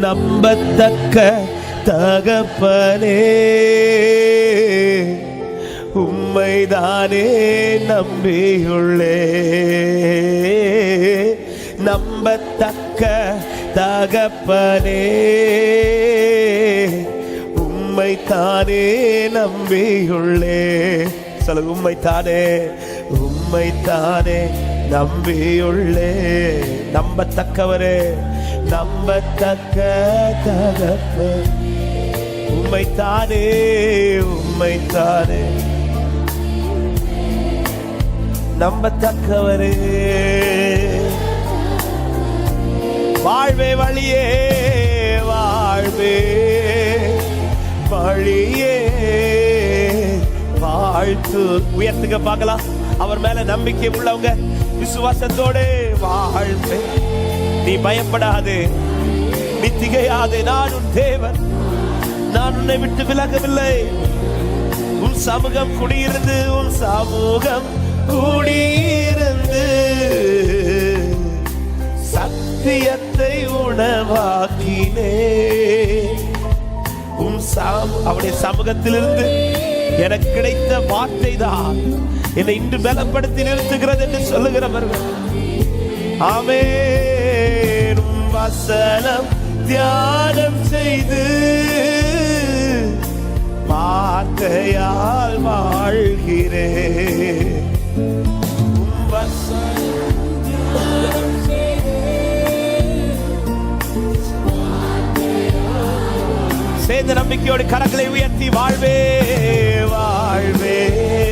நம்பத்தக்க தகப்பனே உம்மைதானே நம்பியுள்ளே. நம்பத்தக்க தகப்பனே உம்மைத்தானே நம்பியுள்ளே. சொல்ல உம்மைத்தானே உம்மைத்தானே நம்பியுள்ளே. நம்பத்தக்கவரே நம்பத்தக்க தகப்ப உம்மைத்தானே உம்மைத்தானே. நம்பத்தக்கவரே வாழ்வே வழியே வாழ்வே வழியே. வாழ்த்து உயர்த்துக்க பார்க்கலாம். அவர் மேல நம்பிக்கை உள்ளவங்க விசுவாசத்தோடு வாழ்வே. நீ பயப்படாதே. நீ திகையாதே நான் உன் தேவன். நான் உன்னை விட்டு விலகவில்லை. உன் சமூகம் குடியிருந்து உன் சமூகம் குடியிருந்து சத்தியத்தை உணவாக்கினே. உன் சாம் அவருடைய சமூகத்திலிருந்து எனக்கு கிடைத்த வார்த்தை தான் என்னை இன்று பலப்படுத்தி நிறுத்துகிறது என்று சொல்லுகிறவர்கள். ஆமே உம் தியானம் செய்து வார்த்தையால் வாழ்கிறே சேர்ந்த நம்பிக்கையோடு கரங்களை உயர்த்தி வாழ்வே வாழ்வே.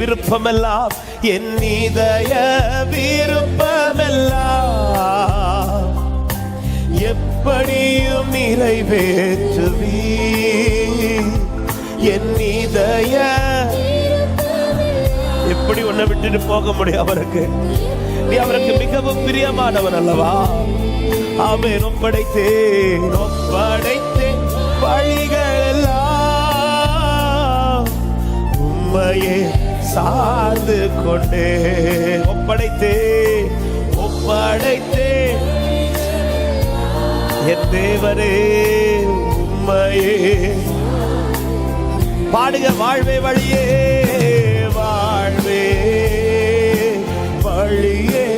விருப்பமெல்லாம் என் இதய விருப்பமெல்லாம். எப்படியும் நிறைவேற்றுவீ என் இதய எப்படி உன்னை விட்டுட்டு போக முடியும் அவருக்கு? நீ அவருக்கு மிகவும் பிரியமானவன் அல்லவா? ஆமென் ஒப்படைத்தேன் ஒப்படைத்தேன் வழிகள் எல்லாம் உண்மையே சார்ந்து கொண்டே. ஒப்படைத்தே ஒப்படைத்தே. என் தேவரே உண்மையே பாடுக வாழ்வே வழியே வாழ்வே வழியே.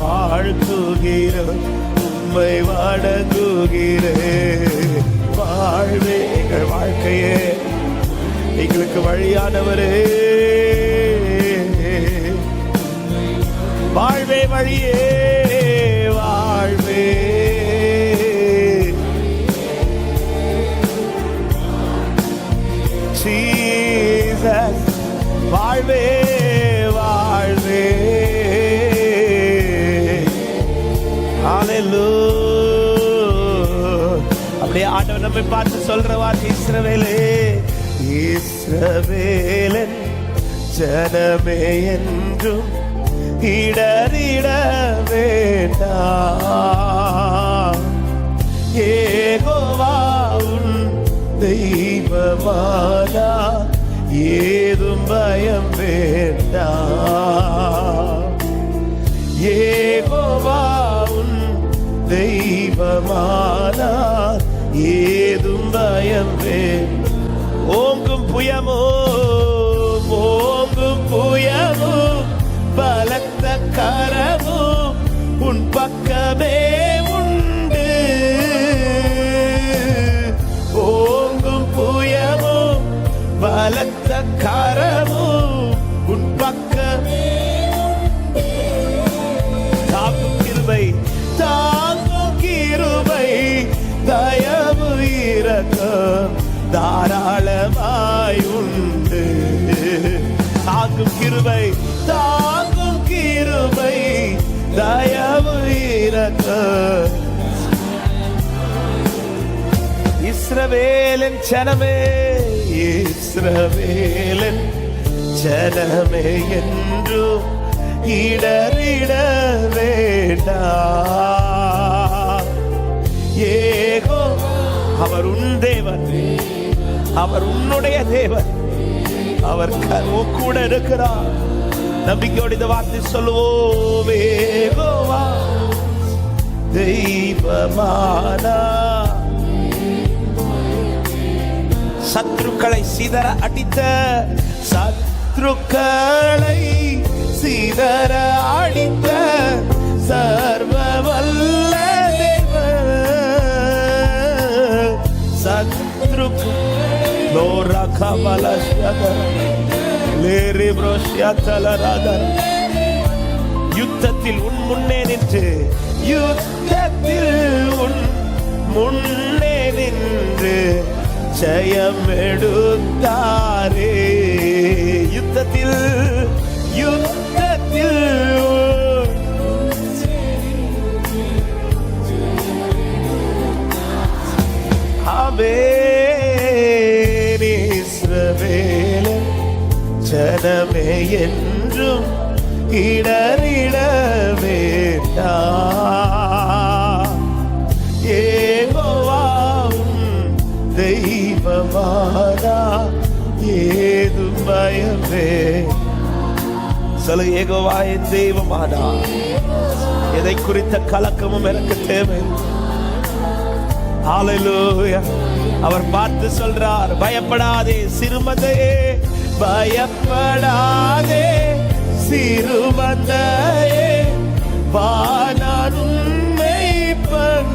வாழ்த்துகிற உண்மை வணங்குகிற. வாழ்வே எங்கள் வாழ்க்கையே. எங்களுக்கு வழியானவரே. வாழ்வே வழியே வாழ்வே. சீசஸ் வாழ்வே வாழ்வே. Hallelujah. அப்படியே ஆண்டவர் நம்மை பார்த்து சொல்ற வார்த்தை இஸ்ரவேலே. இஸ்ரவேலன் ஜனமே என்றும் இடறிட வேண்டாம் ஏகோவா உன் தெய்வமானா ஏதும் பயம் வேண்டாம் பலத்த உன் பக்கமே உண்டு. ஓங்கும் புயமோ பலத்த கரமோ உன் பக்கமே தாக்கும் கிருபை தாங்கும் கிருபை தயவு இரக்கம் தாராளமாய் உண்டு. தாங்கும் கிருபை தா தயவு இரக்கம் இஸ்ரவேலின் சனமே இஸ்ரவேலின் சனமே என்று இடறிட வேண்டாம் ஏகோ அவர் உன் தேவன். அவர் உன்னுடைய தேவன். அவர் கூட இருக்கிறார் நம்பிக்கையோடு இந்த வார்த்தை சொல்லுவோமே. கோவா. தெய்வமானா. சத்ருக்களை சிதற அடித்த சத்ருக்களை சிதற அடித்த சர்வ சத்ருக்கு தேவன். சத்ரு லோரா கமல லேரி யுத்தத்தில் உன் முன்னே நின்று யுத்தத்தில் உன் முன்னே நின்று ஜெயம் எடுத்தாரே யுத்தத்தில் யுத்தத்தில் உன் ஜனமே என்றும் இடறிட வேண்டா ஏகோவாவும் தெய்வமானா ஏது பயமே. சொல்ல ஏகோவாய என் தெய்வமானா எதை குறித்த கலக்கமும் எனக்கு தேவை. ஹalleluya அவர் பார்த்து சொல்றார் பயப்படாதே சிறுமதையே பயப்படாதே சிறுமந்தையே வானான் உண்மைப்பன்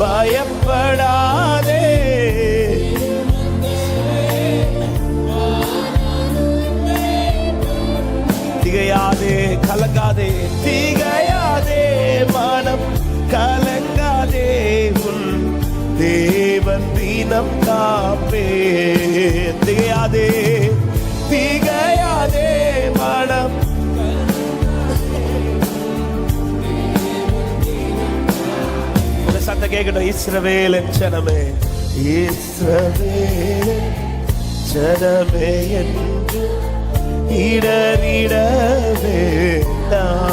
பயப்படாதே. திகையாதே கலங்காதே திகையாதே மனம் கல தேவன் தீனம் காப்பே. திகையாதே திகையாதே மனம். சத்த சத்தம் கேட்கணும் இஸ்ரவேலன் ஜனமே. இஸ்ரவேலன் ஜனமே என்று இடறிட வேண்டாம்.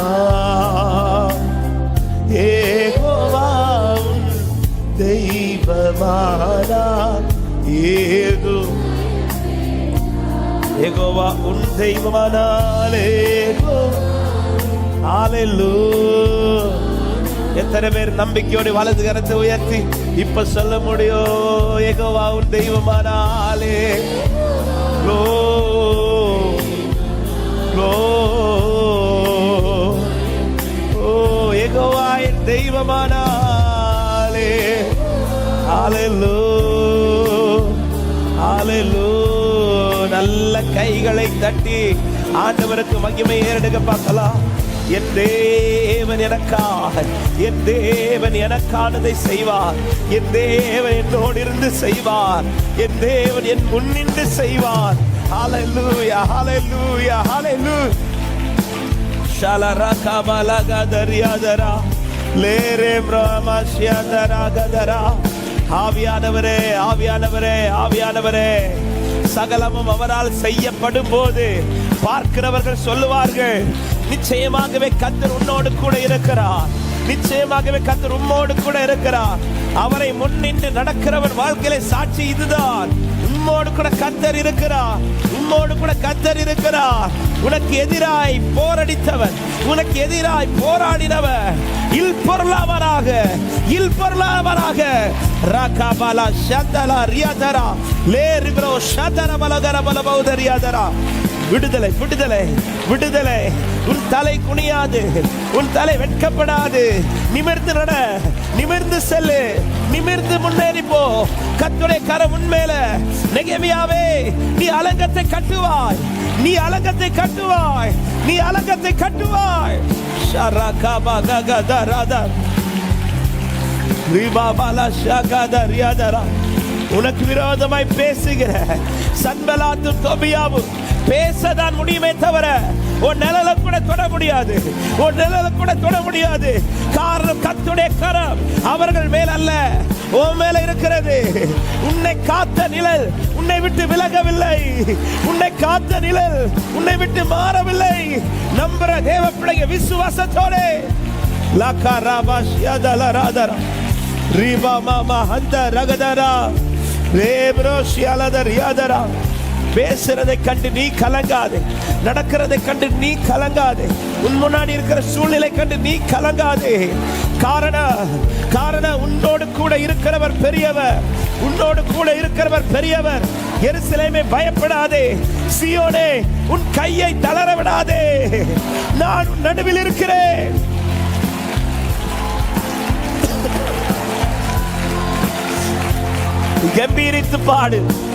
ஏகோவாவும் தெய்வமானா ஏது ஏகோவா உன் தெய்வமானால் ஏகோ எத்தனை பேர் நம்பிக்கையோடு வலது கரத்தை உயர்த்தி இப்ப சொல்ல முடியும் ஏகோவா உன் தெய்வமானாலே Glory. ஓ என் தெய்வமானாலே நல்ல கைகளை தட்டி ஆண்டவருக்கு மகிமை ஏறெடுக்க பார்க்கலாம். என் தேவன் எனக்காக என் தேவன் எனக்கானதை செய்வார். என் தேவன் என்னோடு இருந்து செய்வார். என் தேவன் என் முன்னின்று செய்வார். ஹalleluya ஹalleluya ஷலரா ஷலரகமலகதரியாதரா லேரே பிரமஷ்யதரகதரா ஆவியானவரே ஆவியானவரே ஆவியானவரே. சகலமும் அவரால் செய்யப்படும் போது பார்க்கிறவர்கள் சொல்லுவார்கள் நிச்சயமாகவே கத்தர் உன்னோடு கூட இருக்கிறார். நிச்சயமாகவே கத்தர் உம்மோடு கூட இருக்கிறார். அவரை முன்னின்று நடக்கிறவன் வாழ்க்கையில சாட்சி இதுதான். உம்மோடு கூட கத்தர் இருக்கிறார். உம்மோடு கூட கத்தர் இருக்கிறார். உனக்கு எதிராய் போரடித்தவர். உனக்கு எதிராய் போராடினவர். இல் பொருளாவராக இல் பொருளாவராக. ரகபல சந்தலா ரியாதரா. லே ரிப்ரோ சந்தர பலகர பல பௌதரியாதரா விடுதலை விடுதலை விடுதலை. உன் தலை குனியாது உன் தலை வெட்கப்படாது. நிமிர்ந்து நட நிமிர்ந்து செல்லு நிமிர்ந்து முன்னேறி போ. கத்துடைய கரம் உன்மேல நெகமியாவே நீ அலங்கத்தை கட்டுவாய். நீ அலங்கத்தை கட்டுவாய். நீ அலங்கத்தை கட்டுவாய். ஷரகப ககதரத ரிபாபல ஷகதரியதரா உனக்கு விரோதமாய் பேசுகிற சன்பலாத்து தொபியாவும் பேசதான் முடியுமே தவிர உன் நிழல கூட தொட முடியாது. உன் நிழல கூட தொட முடியாது. காரணம் கத்துடைய கரம். அவர்கள் மேல் அல்ல. உன் மேல இருக்கிறது. உன்னை காத்த நிழல் உன்னை விட்டு விலகவில்லை. உன்னை காத்த நிழல் உன்னை விட்டு மாறவில்லை. நம்புற தேவ பிள்ளைங்க விசுவாசத்தோட. லாக்கா ராபா ஷியாதல ராதரா. ரீபா மாமா ஹந்த ரகதரா. லேப்ரோ ஷியாலத யாதரா. பேசுறதை கண்டு நீ கலங்காதே. நடக்கிறதை கண்டு நீ கலங்காதே. உன் முன்னாடி இருக்கிற சூழ்நிலை கண்டு நீ கலங்காதே. காரணம் காரணம் உன்னோடு கூட இருக்கிறவர் பெரியவர். உன்னோடு கூட இருக்கிறவர் பெரியவர். எருசலேமே பயப்படாதே. சியோனே உன் கையை தளர விடாதே. நான் உன் நடுவில் இருக்கிறேன். கம்பீரித்து பாடு.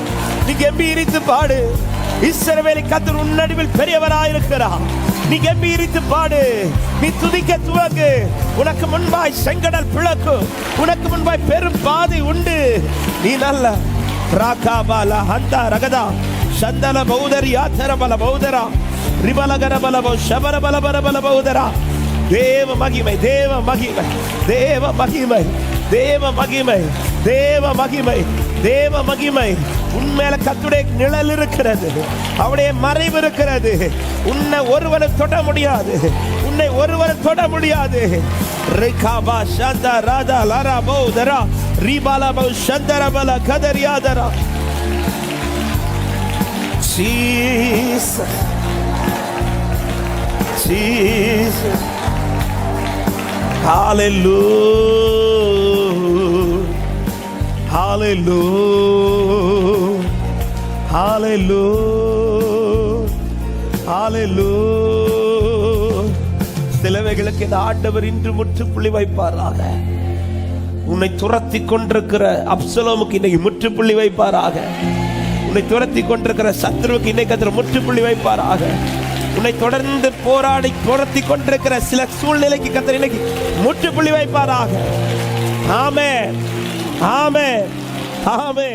நீ கம்பீரித்து பாடு? இஸ்ரவேலை கத்தர் உன்னடுவில் பெரியவராயிருக்கிறார். நீ கம்பீரித்து பாடு? நீ துதிக்க துவங்கு. உனக்கு முன்பாய் செங்கடல் பிளக்கும். உனக்கு முன்பாய் பெரும் பாதை உண்டு. நீ நல்ல ராகாபால ஹந்தா ரகதா சந்தன பௌதர் யாத்தர பல பௌதரா ரிபலகர பலபோ சபர பல பல பௌதரா. தேவ மகிமை தேவ மகிமை தேவ மகிமை தேவ மகிமை தேவ மகிமை. தேவ மகிமை உண்மையில கத்துடைய நிழல் இருக்கிறது. அவருடைய மறைவு இருக்கிறது. உன்னை ஒருவரை தொட முடியாது. உன்னை ஒருவரை தொட முடியாது. ரிகாபா சந்தா ராதா லாரா பௌதரா ரீபாலா பௌ சந்தர பல கதரியாதரா. Jesus. Jesus. Hallelujah. Hallelujah. Hallelujah. Hallelujah. சிலவைகளுக்கு இந்த ஆண்டவர் இன்று முற்றுப்புள்ளி வைப்பாராக உன்னை துரத்தி கொண்டிருக்கிற அப்சலோமுக்கு இன்னைக்கு முற்றுப்புள்ளி வைப்பாராக உன்னை துரத்தி கொண்டிருக்கிற சத்ருவுக்கு இன்னைக்கு அதில் முற்றுப்புள்ளி வைப்பாராக உன்னை தொடர்ந்து போராடி துரத்தி கொண்டிருக்கிற சில சூழ்நிலைக்கு கத்திர இன்னைக்கு முற்றுப்புள்ளி வைப்பாராக ஆமே ஆமே ஆமே